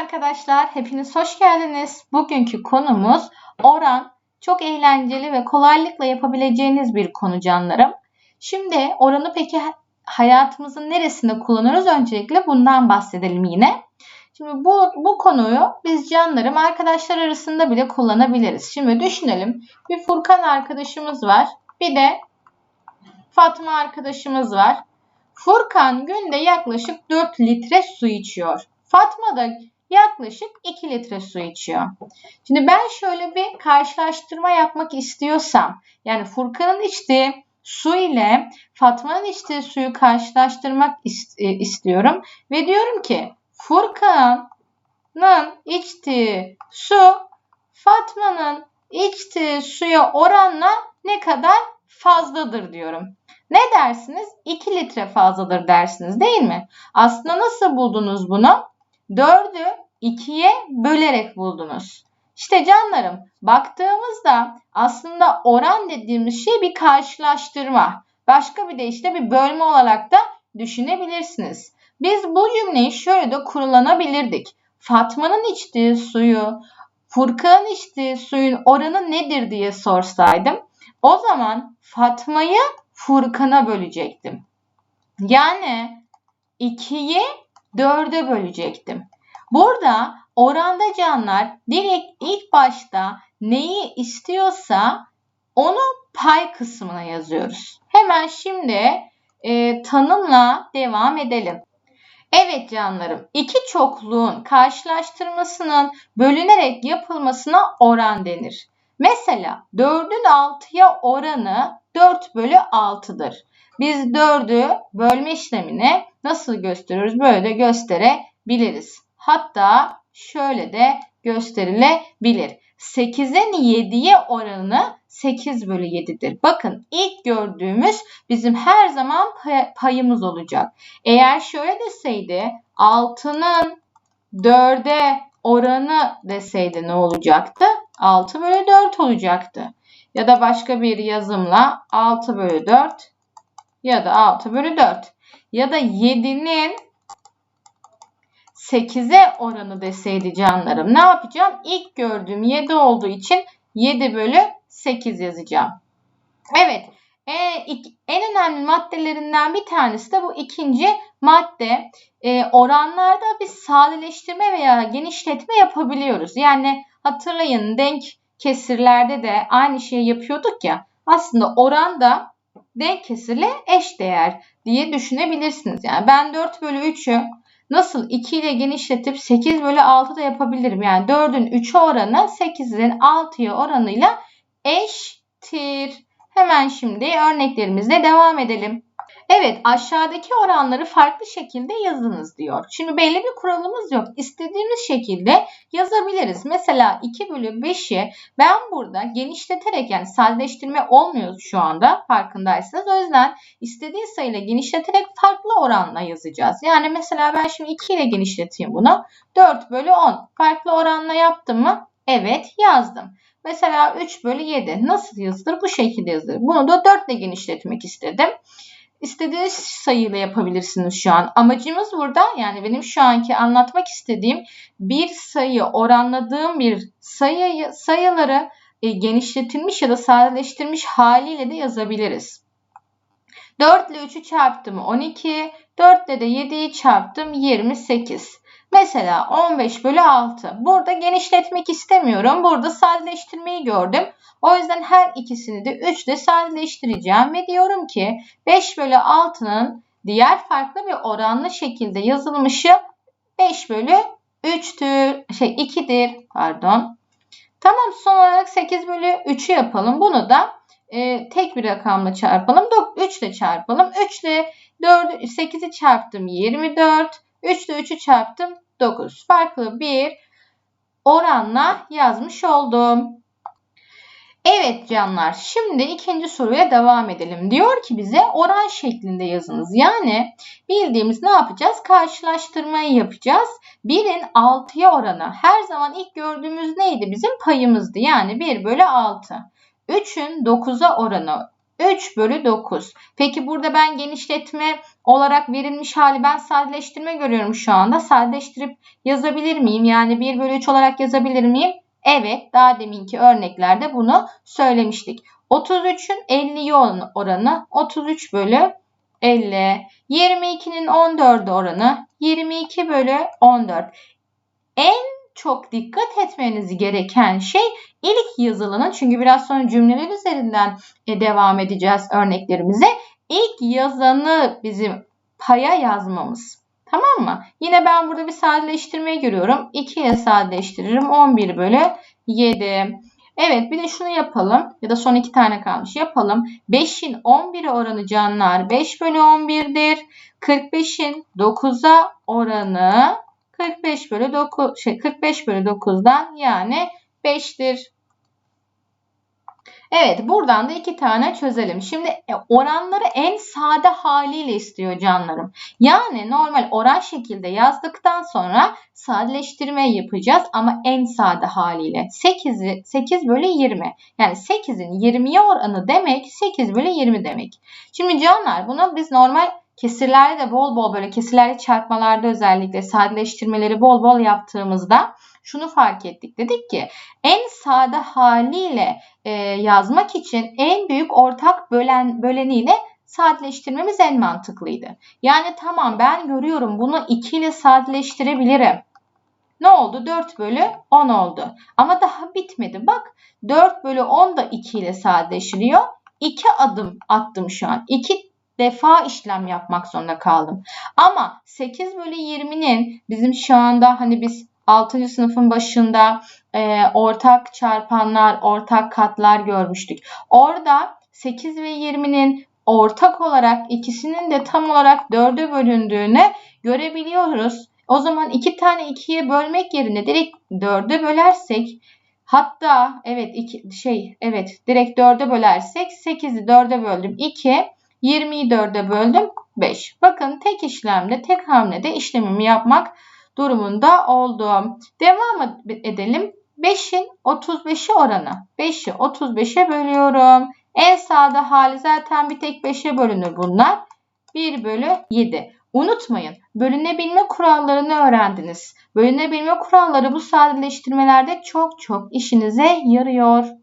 arkadaşlar, hepiniz hoş geldiniz. Bugünkü konumuz oran. Çok eğlenceli ve kolaylıkla yapabileceğiniz bir konu canlarım. Şimdi oranı peki hayatımızın neresinde kullanırız? Öncelikle bundan bahsedelim yine. Şimdi bu, bu konuyu biz canlarım arkadaşlar arasında bile kullanabiliriz. Şimdi düşünelim. Bir Furkan arkadaşımız var. Bir de Fatma arkadaşımız var. Furkan günde yaklaşık 4 litre su içiyor. Fatma da yaklaşık 2 litre su içiyor. Şimdi ben şöyle bir karşılaştırma yapmak istiyorsam yani Furkan'ın içtiği su ile Fatma'nın içtiği suyu karşılaştırmak e, istiyorum ve diyorum ki Furkan'ın içtiği su Fatma'nın içtiği suya oranla ne kadar fazladır diyorum. Ne dersiniz? 2 litre fazladır dersiniz değil mi? Aslında nasıl buldunuz bunu? 4'ü 2'ye bölerek buldunuz. İşte canlarım baktığımızda aslında oran dediğimiz şey bir karşılaştırma. Başka bir de işte bir bölme olarak da düşünebilirsiniz. Biz bu cümleyi şöyle de kullanabilirdik. Fatma'nın içtiği suyu, Furkan'ın içtiği suyun oranı nedir diye sorsaydım o zaman Fatma'yı Furkan'a bölecektim. Yani 2'yi 4'e bölecektim. Burada oranda canlar direkt ilk başta neyi istiyorsa onu pay kısmına yazıyoruz. Hemen şimdi e, tanımla devam edelim. Evet canlarım, iki çokluğun karşılaştırmasının bölünerek yapılmasına oran denir. Mesela 4'ün 6'ya oranı 4 bölü 6'dır. Biz 4'ü bölme işlemini nasıl gösteriyoruz? Böyle de gösterebiliriz. Hatta şöyle de gösterilebilir. 8'in 7'ye oranı 8 bölü 7'dir. Bakın ilk gördüğümüz bizim her zaman payımız olacak. Eğer şöyle deseydi 6'nın 4'e oranı deseydi ne olacaktı? 6 bölü 4 olacaktı. Ya da başka bir yazımla 6 bölü 4 ya da 6 bölü 4. Ya da 7'nin 8'e oranı deseydi canlarım. Ne yapacağım? İlk gördüğüm 7 olduğu için 7 bölü 8 yazacağım. Evet. E, en önemli maddelerinden bir tanesi de bu ikinci madde. E, oranlarda bir sadeleştirme veya genişletme yapabiliyoruz. Yani hatırlayın denk kesirlerde de aynı şeyi yapıyorduk ya. Aslında oran denk kesirle eş değer diye düşünebilirsiniz. Yani ben 4 bölü 3'ü nasıl 2 ile genişletip 8 bölü 6 da yapabilirim. Yani 4'ün 3'e oranı 8'in 6'ya oranıyla eşittir. Hemen şimdi örneklerimizle devam edelim. Evet aşağıdaki oranları farklı şekilde yazınız diyor. Şimdi belli bir kuralımız yok. İstediğimiz şekilde yazabiliriz. Mesela 2 bölü 5'i ben burada genişleterek yani sadeleştirme olmuyor şu anda farkındaysanız. O yüzden istediği sayıyla genişleterek farklı oranla yazacağız. Yani mesela ben şimdi 2 ile genişleteyim bunu. 4 bölü 10 farklı oranla yaptım mı? Evet yazdım. Mesela 3 bölü 7 nasıl yazılır? Bu şekilde yazılır. Bunu da 4 ile genişletmek istedim istediğiniz sayıyla yapabilirsiniz şu an. Amacımız burada yani benim şu anki anlatmak istediğim bir sayı oranladığım bir sayı sayıları e, genişletilmiş ya da sadeleştirilmiş haliyle de yazabiliriz. 4 ile 3'ü çarptım 12, 4 ile de 7'yi çarptım 28. Mesela 15 bölü 6. Burada genişletmek istemiyorum. Burada sadeleştirmeyi gördüm. O yüzden her ikisini de 3 ile sadeleştireceğim. Ve diyorum ki 5 bölü 6'nın diğer farklı bir oranlı şekilde yazılmışı 5 bölü 3'tür. Şey 2'dir. Pardon. Tamam son olarak 8 bölü 3'ü yapalım. Bunu da e, tek bir rakamla çarpalım. 3 ile çarpalım. 3 ile 4, 8'i çarptım 24. 3 ile 3'ü çarptım 9. Farklı bir oranla yazmış oldum. Evet canlar şimdi ikinci soruya devam edelim. Diyor ki bize oran şeklinde yazınız. Yani bildiğimiz ne yapacağız? Karşılaştırmayı yapacağız. 1'in 6'ya oranı her zaman ilk gördüğümüz neydi? Bizim payımızdı. Yani 1 bölü 6. 3'ün 9'a oranı 3 bölü 9. Peki burada ben genişletme olarak verilmiş hali ben sadeleştirme görüyorum şu anda. Sadeleştirip yazabilir miyim? Yani 1 bölü 3 olarak yazabilir miyim? Evet daha deminki örneklerde bunu söylemiştik. 33'ün 50'ye oranı 33 bölü 50. 22'nin 14 oranı 22 bölü 14. En çok dikkat etmeniz gereken şey ilk yazılının çünkü biraz sonra cümleler üzerinden e, devam edeceğiz örneklerimize. İlk yazanı bizim paya yazmamız. Tamam mı? Yine ben burada bir sadeleştirmeyi görüyorum. 2 ile sadeleştiririm. 11 bölü 7. Evet bir de şunu yapalım. Ya da son iki tane kalmış. Yapalım. 5'in 11'e oranı canlar 5 bölü 11'dir. 45'in 9'a oranı 45 bölü 9 şey 45 bölü 9'dan yani 5'tir. Evet buradan da iki tane çözelim. Şimdi e, oranları en sade haliyle istiyor canlarım. Yani normal oran şekilde yazdıktan sonra sadeleştirme yapacağız ama en sade haliyle. 8'i 8 bölü 20. Yani 8'in 20'ye oranı demek 8 bölü 20 demek. Şimdi canlar bunu biz normal kesirlerde de bol bol böyle kesirlerle çarpmalarda özellikle sadeleştirmeleri bol bol yaptığımızda şunu fark ettik. Dedik ki en sade haliyle e, yazmak için en büyük ortak bölen böleniyle sadeleştirmemiz en mantıklıydı. Yani tamam ben görüyorum bunu 2 ile sadeleştirebilirim. Ne oldu? 4 bölü 10 oldu. Ama daha bitmedi. Bak 4 bölü 10 da 2 ile sadeleştiriyor. 2 adım attım şu an. 2 defa işlem yapmak zorunda kaldım. Ama 8 bölü 20'nin bizim şu anda hani biz 6. sınıfın başında e, ortak çarpanlar, ortak katlar görmüştük. Orada 8 ve 20'nin ortak olarak ikisinin de tam olarak 4'e bölündüğünü görebiliyoruz. O zaman iki tane ikiye bölmek yerine direkt 4'e bölersek hatta evet iki, şey evet direkt 4'e bölersek 8'i 4'e böldüm 2 20'yi 4'e böldüm 5. Bakın tek işlemde tek hamlede işlemimi yapmak durumunda oldum. Devam edelim. 5'in 35'i oranı. 5'i 35'e bölüyorum. En sade hali zaten bir tek 5'e bölünür bunlar. 1 bölü 7. Unutmayın bölünebilme kurallarını öğrendiniz. Bölünebilme kuralları bu sadeleştirmelerde çok çok işinize yarıyor.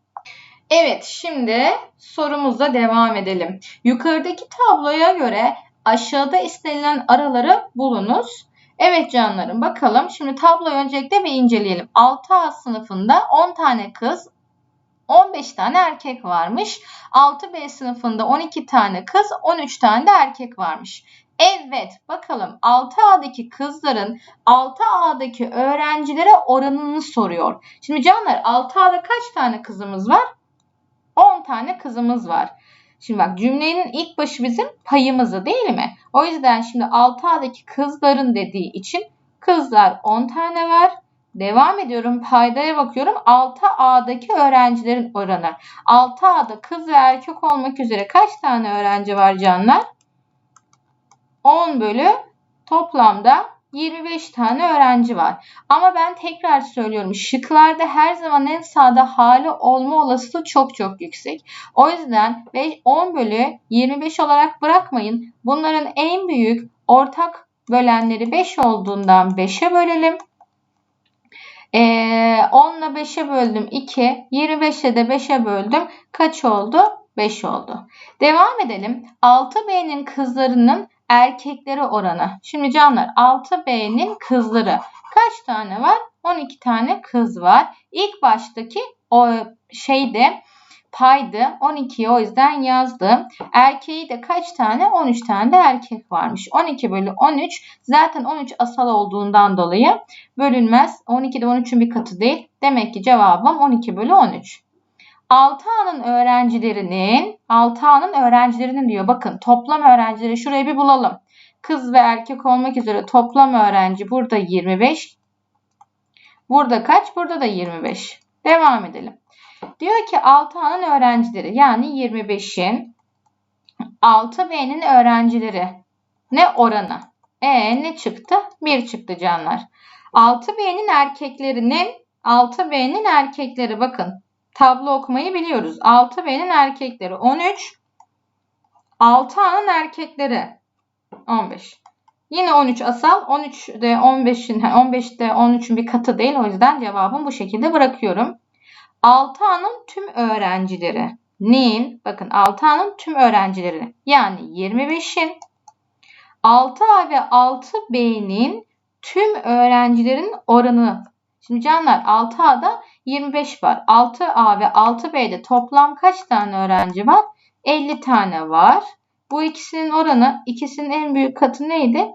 Evet şimdi sorumuzla devam edelim. Yukarıdaki tabloya göre aşağıda istenilen araları bulunuz. Evet canlarım bakalım. Şimdi tabloyu öncelikle bir inceleyelim. 6A sınıfında 10 tane kız, 15 tane erkek varmış. 6B sınıfında 12 tane kız, 13 tane de erkek varmış. Evet bakalım 6A'daki kızların 6A'daki öğrencilere oranını soruyor. Şimdi canlar 6A'da kaç tane kızımız var? 10 tane kızımız var. Şimdi bak cümlenin ilk başı bizim payımızı değil mi? O yüzden şimdi 6A'daki kızların dediği için kızlar 10 tane var. Devam ediyorum paydaya bakıyorum 6A'daki öğrencilerin oranı. 6A'da kız ve erkek olmak üzere kaç tane öğrenci var canlar? 10 bölü toplamda 25 tane öğrenci var. Ama ben tekrar söylüyorum şıklarda her zaman en sağda hali olma olasılığı çok çok yüksek. O yüzden 10 bölü 25 olarak bırakmayın. Bunların en büyük ortak bölenleri 5 olduğundan 5'e bölelim. Ee, 10 ile 5'e böldüm 2. 25'e de 5'e böldüm. Kaç oldu? 5 oldu. Devam edelim. 6B'nin kızlarının erkekleri oranı. Şimdi canlar 6B'nin kızları kaç tane var? 12 tane kız var. İlk baştaki o şeyde paydı. 12'yi o yüzden yazdım. Erkeği de kaç tane? 13 tane de erkek varmış. 12 bölü 13 zaten 13 asal olduğundan dolayı bölünmez. 12 de 13'ün bir katı değil. Demek ki cevabım 12 bölü 13. 6A'nın öğrencilerinin 6A'nın öğrencilerinin diyor. Bakın toplam öğrencileri şuraya bir bulalım. Kız ve erkek olmak üzere toplam öğrenci burada 25. Burada kaç? Burada da 25. Devam edelim. Diyor ki 6A'nın öğrencileri yani 25'in 6B'nin öğrencileri ne oranı? E ne çıktı? 1 çıktı canlar. 6B'nin erkeklerinin 6B'nin erkekleri bakın tablo okumayı biliyoruz. 6B'nin erkekleri 13, 6A'nın erkekleri 15. Yine 13 asal. 13 de 15'in 15 de 13'ün bir katı değil. O yüzden cevabımı bu şekilde bırakıyorum. 6A'nın tüm öğrencileri. Nin bakın 6A'nın tüm öğrencileri yani 25'in 6A ve 6B'nin tüm öğrencilerin oranı. Şimdi canlar 6A'da 25 var. 6A ve 6B'de toplam kaç tane öğrenci var? 50 tane var. Bu ikisinin oranı, ikisinin en büyük katı neydi?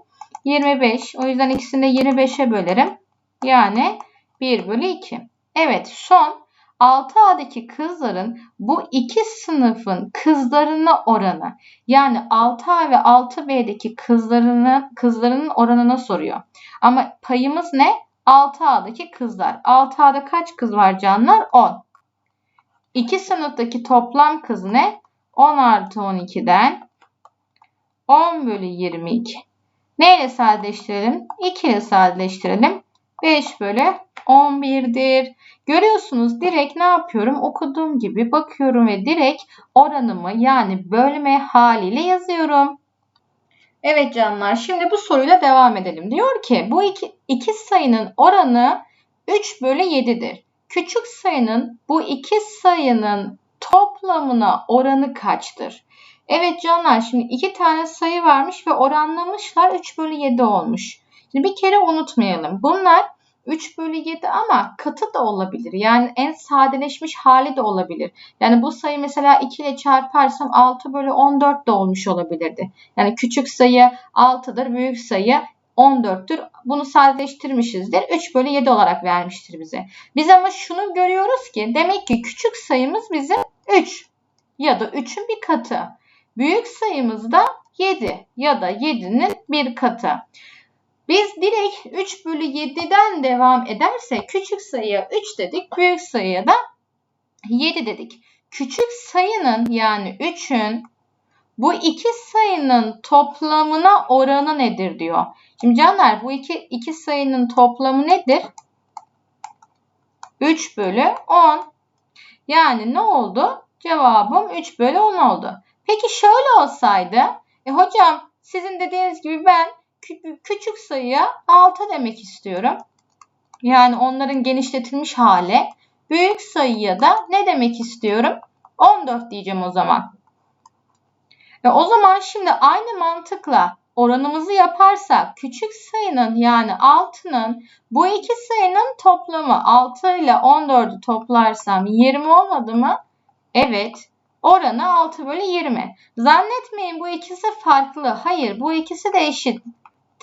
25. O yüzden ikisini de 25'e bölerim. Yani 1 bölü 2. Evet son 6A'daki kızların bu iki sınıfın kızlarına oranı yani 6A ve 6B'deki kızlarının kızlarının oranına soruyor. Ama payımız ne? 6A'daki kızlar. 6A'da kaç kız var canlar? 10. İki sınıftaki toplam kız ne? 10 artı 12'den 10 bölü 22. Neyle sadeleştirelim? 2 ile sadeleştirelim. 5 bölü 11'dir. Görüyorsunuz direkt ne yapıyorum? Okuduğum gibi bakıyorum ve direkt oranımı yani bölme haliyle yazıyorum. Evet canlar şimdi bu soruyla devam edelim. Diyor ki bu iki, iki sayının oranı 3 bölü 7'dir. Küçük sayının bu iki sayının toplamına oranı kaçtır? Evet canlar şimdi iki tane sayı varmış ve oranlamışlar 3 bölü 7 olmuş. Şimdi bir kere unutmayalım. Bunlar 3 bölü 7 ama katı da olabilir. Yani en sadeleşmiş hali de olabilir. Yani bu sayı mesela 2 ile çarparsam 6 bölü 14 de olmuş olabilirdi. Yani küçük sayı 6'dır, büyük sayı 14'tür. Bunu sadeleştirmişizdir. 3 bölü 7 olarak vermiştir bize. Biz ama şunu görüyoruz ki demek ki küçük sayımız bizim 3 ya da 3'ün bir katı. Büyük sayımız da 7 ya da 7'nin bir katı. Biz direkt 3 bölü 7'den devam edersek küçük sayıya 3 dedik. Büyük sayıya da 7 dedik. Küçük sayının yani 3'ün bu iki sayının toplamına oranı nedir diyor. Şimdi canlar bu iki, iki sayının toplamı nedir? 3 bölü 10. Yani ne oldu? Cevabım 3 bölü 10 oldu. Peki şöyle olsaydı. E hocam sizin dediğiniz gibi ben küçük sayıya 6 demek istiyorum. Yani onların genişletilmiş hali. Büyük sayıya da ne demek istiyorum? 14 diyeceğim o zaman. Ve o zaman şimdi aynı mantıkla oranımızı yaparsak küçük sayının yani 6'nın bu iki sayının toplamı 6 ile 14'ü toplarsam 20 olmadı mı? Evet. Oranı 6 bölü 20. Zannetmeyin bu ikisi farklı. Hayır bu ikisi de eşit.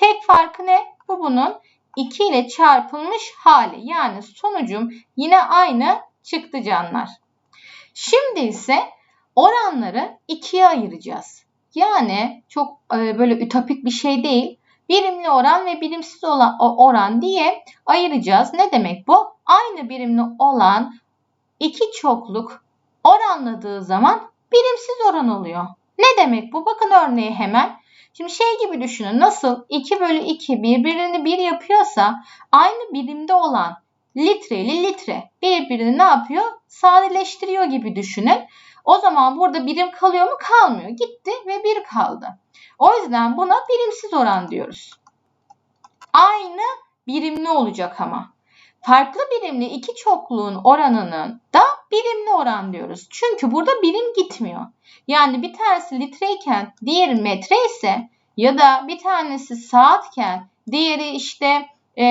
Tek farkı ne? Bu bunun 2 ile çarpılmış hali. Yani sonucum yine aynı çıktı canlar. Şimdi ise oranları ikiye ayıracağız. Yani çok e, böyle ütopik bir şey değil. Birimli oran ve birimsiz olan oran diye ayıracağız. Ne demek bu? Aynı birimli olan iki çokluk oranladığı zaman birimsiz oran oluyor. Ne demek bu? Bakın örneği hemen. Şimdi şey gibi düşünün. Nasıl 2 bölü 2 birbirini 1 yapıyorsa aynı birimde olan litreli litre birbirini ne yapıyor? Sadeleştiriyor gibi düşünün. O zaman burada birim kalıyor mu? Kalmıyor. Gitti ve 1 kaldı. O yüzden buna birimsiz oran diyoruz. Aynı birimli olacak ama. Farklı birimli iki çokluğun oranının da birimli oran diyoruz. Çünkü burada birim gitmiyor. Yani bir tanesi litreyken diğeri metre ise ya da bir tanesi saatken diğeri işte e,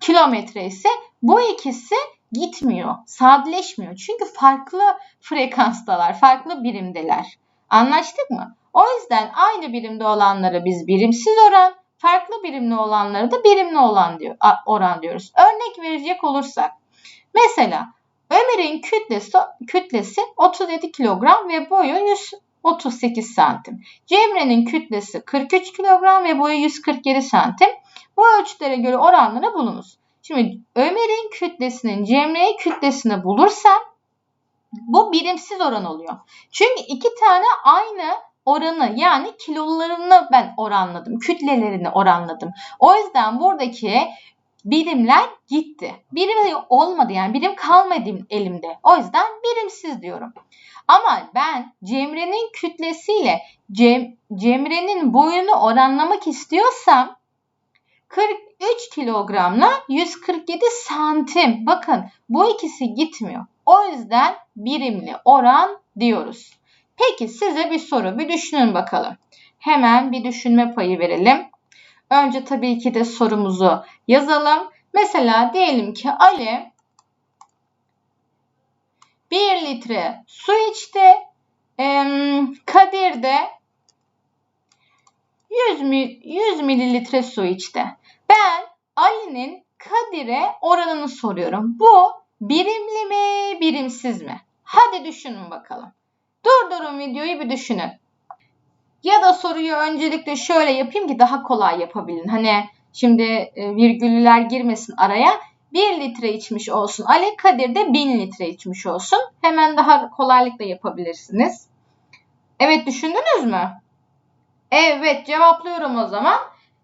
kilometre ise bu ikisi gitmiyor, sadeleşmiyor. Çünkü farklı frekanstalar, farklı birimdeler. Anlaştık mı? O yüzden aynı birimde olanlara biz birimsiz oran, farklı birimli olanlara da birimli olan diyor, oran diyoruz. Örnek verecek olursak. Mesela Ömer'in kütlesi, kütlesi 37 kilogram ve boyu 138 santim. Cemre'nin kütlesi 43 kilogram ve boyu 147 santim. Bu ölçülere göre oranları bulunuz. Şimdi Ömer'in kütlesinin Cemre'nin kütlesini bulursam bu birimsiz oran oluyor. Çünkü iki tane aynı oranı yani kilolarını ben oranladım. Kütlelerini oranladım. O yüzden buradaki birimler gitti. Birim olmadı yani birim kalmadı elimde. O yüzden birimsiz diyorum. Ama ben Cemre'nin kütlesiyle Cem, Cemre'nin boyunu oranlamak istiyorsam 43 kilogramla 147 santim. Bakın bu ikisi gitmiyor. O yüzden birimli oran diyoruz. Peki size bir soru. Bir düşünün bakalım. Hemen bir düşünme payı verelim. Önce tabii ki de sorumuzu yazalım. Mesela diyelim ki Ali 1 litre su içti. Kadir de 100, 100 mililitre su içti. Ben Ali'nin Kadir'e oranını soruyorum. Bu birimli mi, birimsiz mi? Hadi düşünün bakalım. Durdurun videoyu bir düşünün. Ya da soruyu öncelikle şöyle yapayım ki daha kolay yapabilin. Hani şimdi e, virgüller girmesin araya. 1 litre içmiş olsun. Ali Kadir de 1000 litre içmiş olsun. Hemen daha kolaylıkla yapabilirsiniz. Evet düşündünüz mü? Evet cevaplıyorum o zaman.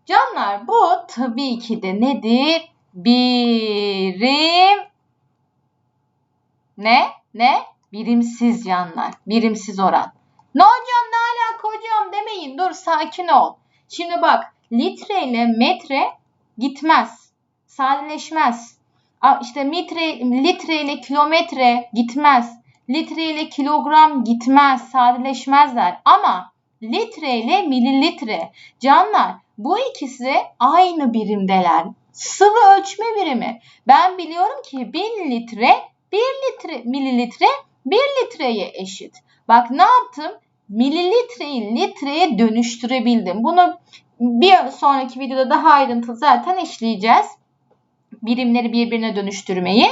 Canlar bu tabii ki de nedir? Birim ne? Ne? Birimsiz canlar. Birimsiz oran. Ne hocam ne alaka hocam demeyin. Dur sakin ol. Şimdi bak litre ile metre gitmez. Sadeleşmez. İşte metre, litre ile kilometre gitmez. Litre ile kilogram gitmez. Sadeleşmezler. Ama litre ile mililitre. Canlar bu ikisi aynı birimdeler. Sıvı ölçme birimi. Ben biliyorum ki 1000 litre 1 litre mililitre 1 litreye eşit. Bak ne yaptım? Mililitreyi litreye dönüştürebildim. Bunu bir sonraki videoda daha ayrıntılı zaten işleyeceğiz. Birimleri birbirine dönüştürmeyi.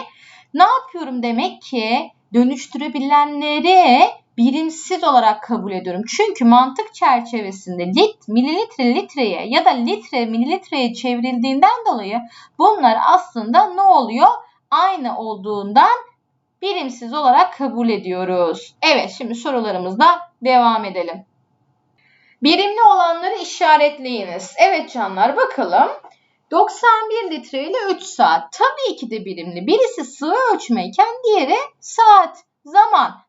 Ne yapıyorum demek ki? Dönüştürebilenleri birimsiz olarak kabul ediyorum. Çünkü mantık çerçevesinde lit, mililitre litreye ya da litre mililitreye çevrildiğinden dolayı bunlar aslında ne oluyor? Aynı olduğundan birimsiz olarak kabul ediyoruz. Evet şimdi sorularımızla devam edelim. Birimli olanları işaretleyiniz. Evet canlar bakalım. 91 litre ile 3 saat. Tabii ki de birimli. Birisi sıvı ölçmeyken diğeri saat, zaman.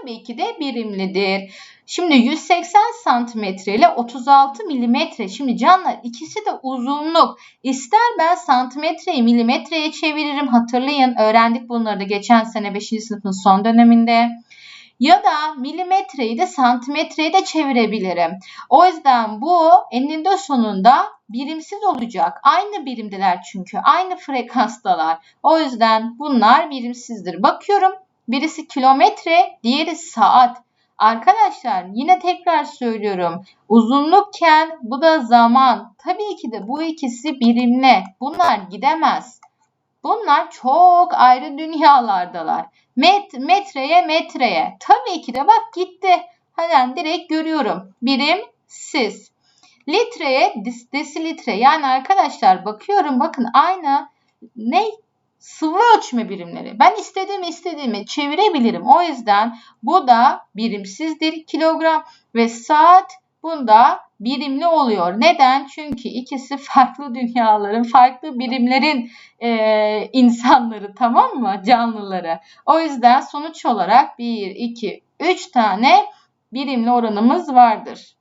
Tabii ki de birimlidir. Şimdi 180 santimetre ile 36 milimetre. Şimdi canlar ikisi de uzunluk. İster ben santimetreyi milimetreye çeviririm. Hatırlayın öğrendik bunları da geçen sene 5. sınıfın son döneminde. Ya da milimetreyi de santimetreye de çevirebilirim. O yüzden bu eninde sonunda birimsiz olacak. Aynı birimdeler çünkü. Aynı frekanstalar. O yüzden bunlar birimsizdir. Bakıyorum birisi kilometre, diğeri saat. Arkadaşlar yine tekrar söylüyorum. Uzunlukken bu da zaman. Tabii ki de bu ikisi birimli. Bunlar gidemez. Bunlar çok ayrı dünyalardalar. Met, metreye metreye. Tabii ki de bak gitti. Hemen direkt görüyorum. Birimsiz. Litreye des, desilitre. Yani arkadaşlar bakıyorum bakın aynı ne sıvı ölçme birimleri. Ben istediğimi istediğimi çevirebilirim. O yüzden bu da birimsizdir kilogram ve saat bunda birimli oluyor. Neden? Çünkü ikisi farklı dünyaların, farklı birimlerin e, insanları tamam mı? Canlıları. O yüzden sonuç olarak 1, 2, 3 tane birimli oranımız vardır.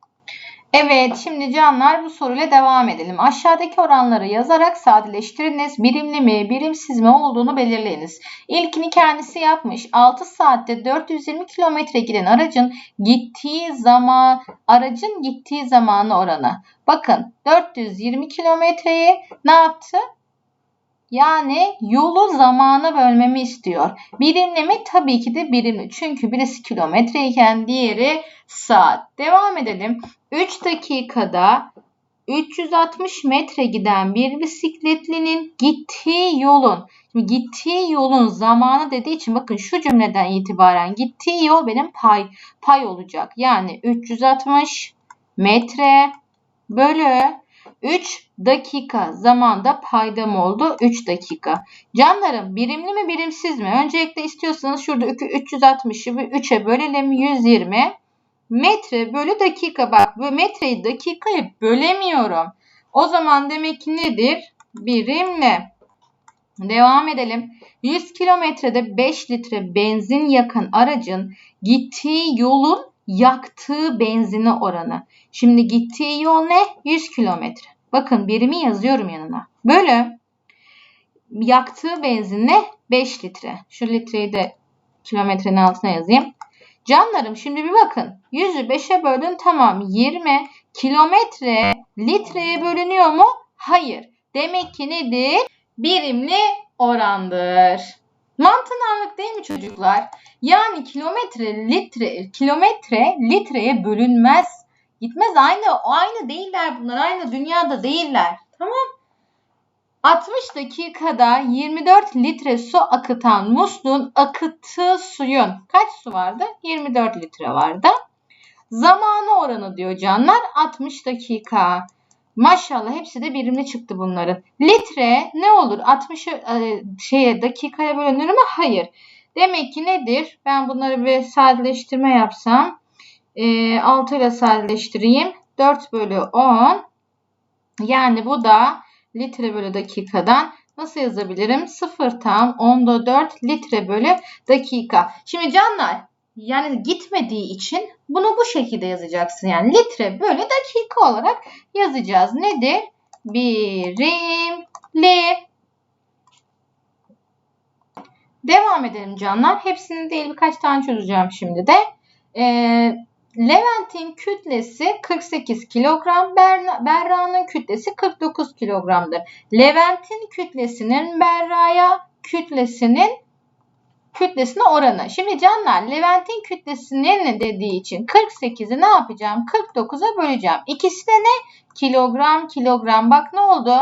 Evet şimdi canlar bu soruyla devam edelim. Aşağıdaki oranları yazarak sadeleştiriniz. Birimli mi birimsiz mi olduğunu belirleyiniz. İlkini kendisi yapmış. 6 saatte 420 kilometre giden aracın gittiği zaman aracın gittiği zamanı oranı. Bakın 420 kilometreyi ne yaptı? Yani yolu zamana bölmemi istiyor. Birimli mi? Tabii ki de birimli. Çünkü birisi kilometreyken diğeri saat. Devam edelim. 3 dakikada 360 metre giden bir bisikletlinin gittiği yolun Şimdi gittiği yolun zamanı dediği için bakın şu cümleden itibaren gittiği yol benim pay pay olacak. Yani 360 metre bölü 3 dakika zamanda paydam oldu 3 dakika. Canlarım birimli mi birimsiz mi? Öncelikle istiyorsanız şurada 360'ı 3'e bölelim 120 metre bölü dakika bak bu metreyi dakikaya bölemiyorum. O zaman demek ki nedir? Birimli. Devam edelim. 100 kilometrede 5 litre benzin yakan aracın gittiği yolun yaktığı benzini oranı. Şimdi gittiği yol ne? 100 kilometre. Bakın birimi yazıyorum yanına. Bölü yaktığı benzin ne? 5 litre. Şu litreyi de kilometrenin altına yazayım. Canlarım şimdi bir bakın. 100'ü 5'e böldün tamam 20 kilometre litreye bölünüyor mu? Hayır. Demek ki nedir? Birimli orandır. Mantığını anladık değil mi çocuklar? Yani kilometre litre kilometre litreye bölünmez. Gitmez aynı aynı değiller bunlar. Aynı dünyada değiller. Tamam? 60 dakikada 24 litre su akıtan musluğun akıttığı suyun kaç su vardı? 24 litre vardı. Zamanı oranı diyor canlar 60 dakika. Maşallah hepsi de birimli çıktı bunların. Litre ne olur? 60 e, şeye dakikaya bölünür mü? Hayır. Demek ki nedir? Ben bunları bir sadeleştirme yapsam. E, 6 ile sadeleştireyim. 4 bölü 10. Yani bu da litre bölü dakikadan nasıl yazabilirim? 0 tam 10'da 4 litre bölü dakika. Şimdi canlar yani gitmediği için bunu bu şekilde yazacaksın. Yani litre bölü dakika olarak yazacağız. Nedir? Birimli. Devam edelim canlar. Hepsini değil birkaç tane çözeceğim şimdi de. Ee, Levent'in kütlesi 48 kilogram, Berra'nın kütlesi 49 kilogramdır. Levent'in kütlesinin Berra'ya kütlesinin kütlesine oranı. Şimdi canlar Levent'in kütlesinin dediği için 48'i ne yapacağım? 49'a böleceğim. İkisi de ne? Kilogram kilogram. Bak ne oldu?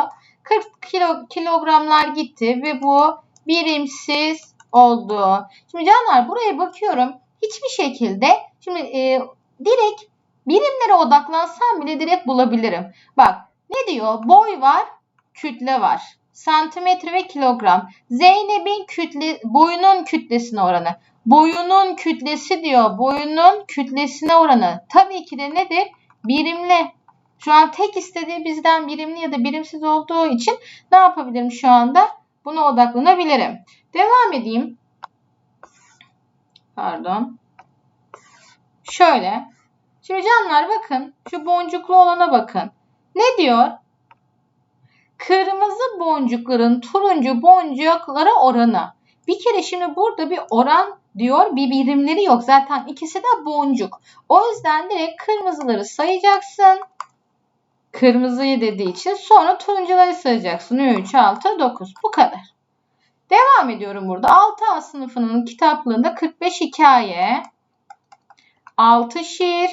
40 kilo, kilogramlar gitti ve bu birimsiz oldu. Şimdi canlar buraya bakıyorum. Hiçbir şekilde şimdi e, direkt birimlere odaklansam bile direkt bulabilirim. Bak ne diyor? Boy var, kütle var. Santimetre ve kilogram. Zeynep'in kütle, boyunun kütlesine oranı. Boyunun kütlesi diyor. Boyunun kütlesine oranı. Tabii ki de nedir? Birimli. Şu an tek istediği bizden birimli ya da birimsiz olduğu için ne yapabilirim şu anda? Buna odaklanabilirim. Devam edeyim. Pardon. Şöyle. Şimdi canlar bakın. Şu boncuklu olana bakın. Ne diyor? Kırmızı boncukların turuncu boncuklara oranı. Bir kere şimdi burada bir oran diyor. Bir birimleri yok. Zaten ikisi de boncuk. O yüzden direkt kırmızıları sayacaksın. Kırmızıyı dediği için sonra turuncuları sayacaksın. 3, 6, 9. Bu kadar. Devam ediyorum burada. 6A sınıfının kitaplığında 45 hikaye, 6 şiir,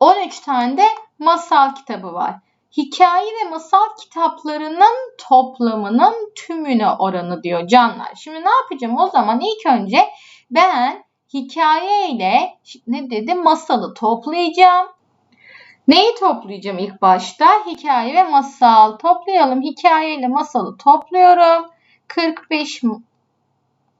13 tane de masal kitabı var. Hikaye ve masal kitaplarının toplamının tümüne oranı diyor canlar. Şimdi ne yapacağım o zaman? İlk önce ben hikaye ile ne dedi masalı toplayacağım. Neyi toplayacağım ilk başta? Hikaye ve masal. Toplayalım. Hikaye ile masalı topluyorum. 45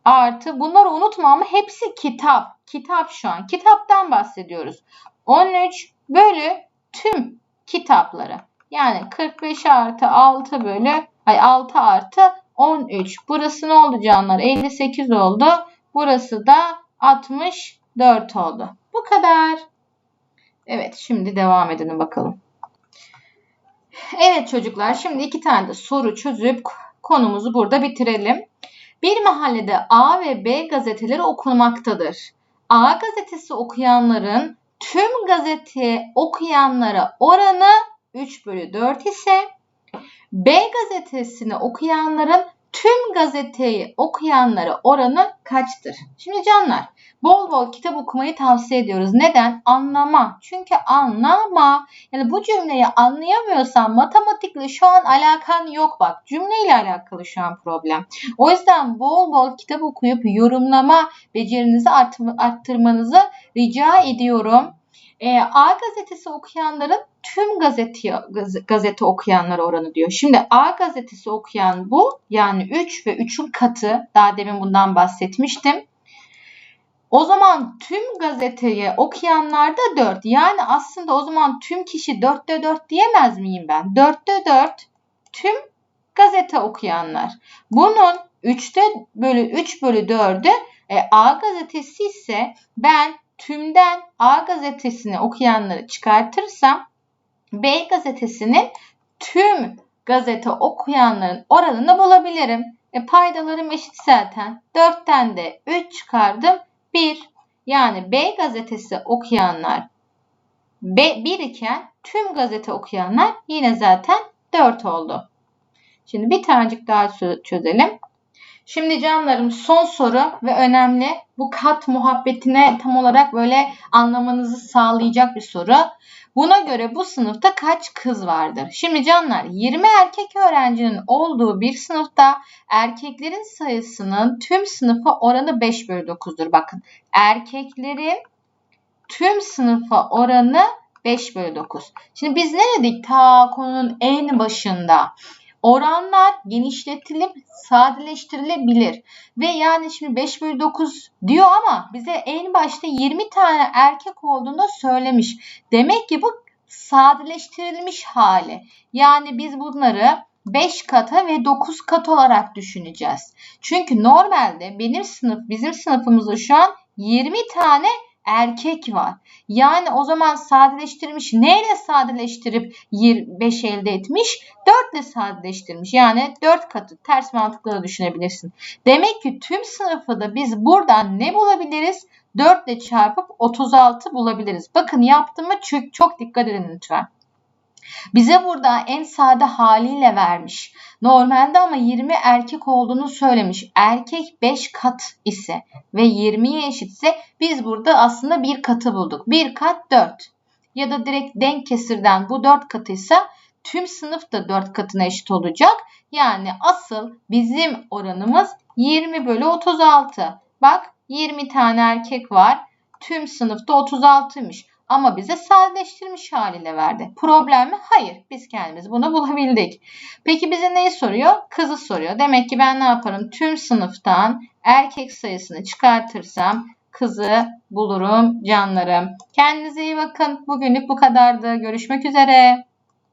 artı. Bunları unutma ama hepsi kitap. Kitap şu an. Kitaptan bahsediyoruz. 13 bölü tüm kitapları. Yani 45 artı 6 bölü ay 6 artı 13. Burası ne oldu canlar? 58 oldu. Burası da 64 oldu. Bu kadar. Evet şimdi devam edelim bakalım. Evet çocuklar şimdi iki tane de soru çözüp konumuzu burada bitirelim. Bir mahallede A ve B gazeteleri okunmaktadır. A gazetesi okuyanların tüm gazete okuyanlara oranı 3 bölü 4 ise B gazetesini okuyanların tüm gazeteyi okuyanlara oranı kaçtır? Şimdi canlar bol bol kitap okumayı tavsiye ediyoruz. Neden? Anlama. Çünkü anlama. Yani bu cümleyi anlayamıyorsan matematikle şu an alakan yok bak. Cümleyle alakalı şu an problem. O yüzden bol bol kitap okuyup yorumlama becerinizi arttırmanızı rica ediyorum. E, A gazetesi okuyanların tüm gazete, gazete okuyanlar oranı diyor. Şimdi A gazetesi okuyan bu yani 3 ve 3'ün katı daha demin bundan bahsetmiştim. O zaman tüm gazeteyi okuyanlar da 4. Yani aslında o zaman tüm kişi 4'te 4 diyemez miyim ben? 4'te 4 tüm gazete okuyanlar. Bunun 3'te bölü 3 bölü 4'ü e, A gazetesi ise ben tümden A gazetesini okuyanları çıkartırsam B gazetesinin tüm gazete okuyanların oranını bulabilirim. E, paydalarım eşit zaten. 4'ten de 3 çıkardım. 1. Yani B gazetesi okuyanlar B 1 iken tüm gazete okuyanlar yine zaten 4 oldu. Şimdi bir tanecik daha çözelim. Şimdi canlarım son soru ve önemli. Bu kat muhabbetine tam olarak böyle anlamanızı sağlayacak bir soru. Buna göre bu sınıfta kaç kız vardır? Şimdi canlar 20 erkek öğrencinin olduğu bir sınıfta erkeklerin sayısının tüm sınıfa oranı 5 bölü 9'dur. Bakın erkeklerin tüm sınıfa oranı 5 bölü 9. Şimdi biz ne dedik ta konunun en başında? Oranlar genişletilip sadeleştirilebilir. Ve yani şimdi 5 bölü 9 diyor ama bize en başta 20 tane erkek olduğunu söylemiş. Demek ki bu sadeleştirilmiş hali. Yani biz bunları 5 kata ve 9 kat olarak düşüneceğiz. Çünkü normalde benim sınıf, bizim sınıfımızda şu an 20 tane erkek var. Yani o zaman sadeleştirmiş. Neyle sadeleştirip 5 elde etmiş? 4 ile sadeleştirmiş. Yani 4 katı. Ters mantıkla da düşünebilirsin. Demek ki tüm sınıfı da biz buradan ne bulabiliriz? 4 ile çarpıp 36 bulabiliriz. Bakın yaptığımı çok, çok dikkat edin lütfen. Bize burada en sade haliyle vermiş. Normalde ama 20 erkek olduğunu söylemiş. Erkek 5 kat ise ve 20'ye eşitse biz burada aslında bir katı bulduk. Bir kat 4. Ya da direkt denk kesirden bu 4 katıysa tüm sınıf da 4 katına eşit olacak. Yani asıl bizim oranımız 20 bölü 36. Bak 20 tane erkek var. Tüm sınıfta 36'ymış. Ama bize sadeleştirmiş haliyle verdi. Problem mi? Hayır. Biz kendimiz bunu bulabildik. Peki bize neyi soruyor? Kızı soruyor. Demek ki ben ne yaparım? Tüm sınıftan erkek sayısını çıkartırsam kızı bulurum canlarım. Kendinize iyi bakın. Bugünlük bu kadardı. Görüşmek üzere.